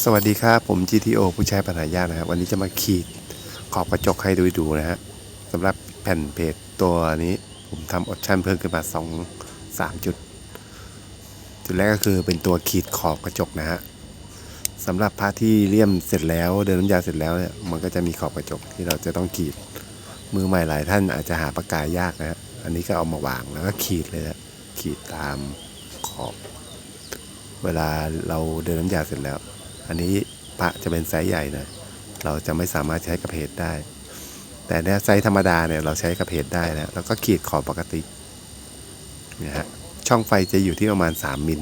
สวัสดีครับ ผม GTO ผู้ใช้ปัญหายากนะครับ วันนี้จะมาขีดขอบกระจกให้ดูดูนะฮะสำหรับแผ่นเพจตัวนี้ผมทำออปชั่นเพิ่มขึ้นมา 2 3 จุด จุดแรกก็คือเป็นตัวขีดขอบกระจกนะฮะสำหรับพระที่เลี่ยมเสร็จแล้ว เดินน้ำยาเสร็จแล้วเนี่ยมันก็จะมีขอบกระจกที่เราจะต้องขีดมือใหม่หลายท่านอาจจะหาปากกายากนะฮะอันนี้ก็เอามาวางแล้วก็ขีดเลยนะขีดตามขอบ เวลาเราเดินน้ำยาเสร็จแล้ว อันนี้พระจะเป็นไซส์ใหญ่นะเราจะไม่สามารถใช้กระเพดได้ แต่เนี่ยไซส์ธรรมดาเนี่ยเราใช้กระเพดได้นะแล้วก็ขีดขอบปกตินี่ฮะช่องไฟจะอยู่ที่ประมาณ 3 มิล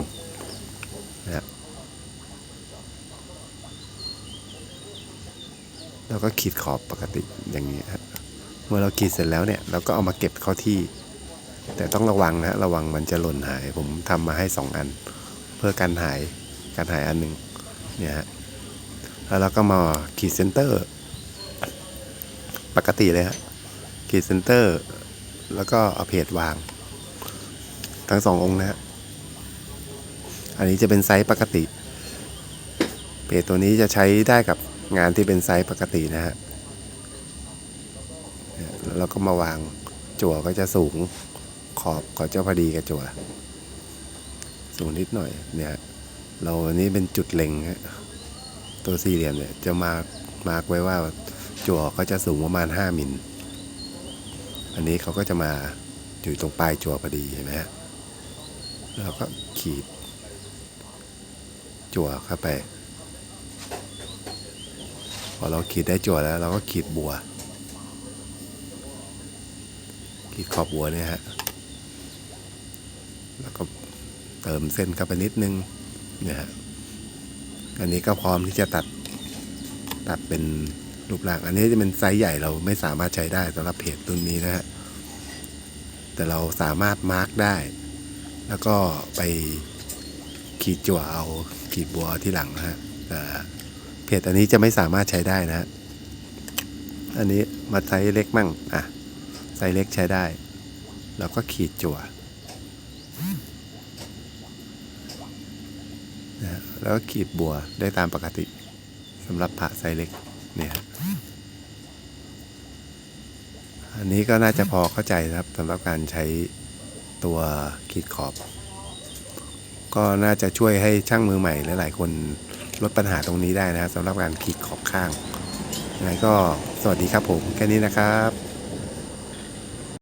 นะฮะแล้วก็ขีดขอบปกติอย่างนี้ฮะเมื่อเราขีดเสร็จแล้วเนี่ยเราก็เอามาเก็บเข้าที่ แต่ต้องระวังนะฮะระวังมันจะหล่นหายผมทำมาให้ 2 อัน เพื่อการหายการหายอันหนึ่ง เนี่ยฮะแล้วเราก็มาขีดเซนเตอร์ ปกติเลยฮะขีดเซนเตอร์ แล้วก็เอาเพจวาง ทั้งสององค์นะฮะอันนี้จะเป็นไซส์ปกติ เพจตัวนี้จะใช้ได้กับงานที่เป็นไซส์ปกตินะฮะแล้วเราก็มาวางจั่วก็จะสูงขอบก็จะพอดีกับจั่วสูงนิดหน่อยเนี่ย เราอันนี้เป็นจุดเล็งฮะตัวสี่เหลี่ยมเนี่ยจะมามาร์กไว้ว่าจั่วก็จะสูงประมาณ 5มิลอันนี้เขาก็จะมาอยู่ตรงปลายจั่วพอดีเห็นไหมฮะเราก็ขีด จั่วเข้าไป พอเราขีดได้จั่วแล้ว เราก็ขีดบัว ขีดขอบบัวเนี่ยฮะแล้วก็เติมเส้นเข้าไปนิดนึง นี่ยฮะอันนี้ก็พร้อมที่จะตัดตัดเป็นรูปร่าง อันนี้จะเป็นไซส์ใหญ่เราไม่สามารถใช้ได้สำหรับเพจรุ่นนี้นะฮะแต่เราสามารถมาร์กได้ แล้วก็ไปขีดจั่วเอาขีดบัวที่หลังนะฮะเพจอันนี้จะไม่สามารถใช้ได้นะฮะอันนี้มาไซส์เล็กมั่งอะไซส์เล็กใช้ได้ แล้วก็ขีดจั่ว นะฮะ แล้วก็ขีดบัวได้ตามปกติสำหรับพระไซเล็กเนี่ยอันนี้ก็น่าจะพอเข้าใจครับสำหรับการใช้ตัวขีดขอบ ก็น่าจะช่วยให้ช่างมือใหม่หลายๆ คนลดปัญหาตรงนี้ได้นะครับสำหรับการขีดขอบข้างยังไงก็สวัสดีครับผม แค่นี้นะครับ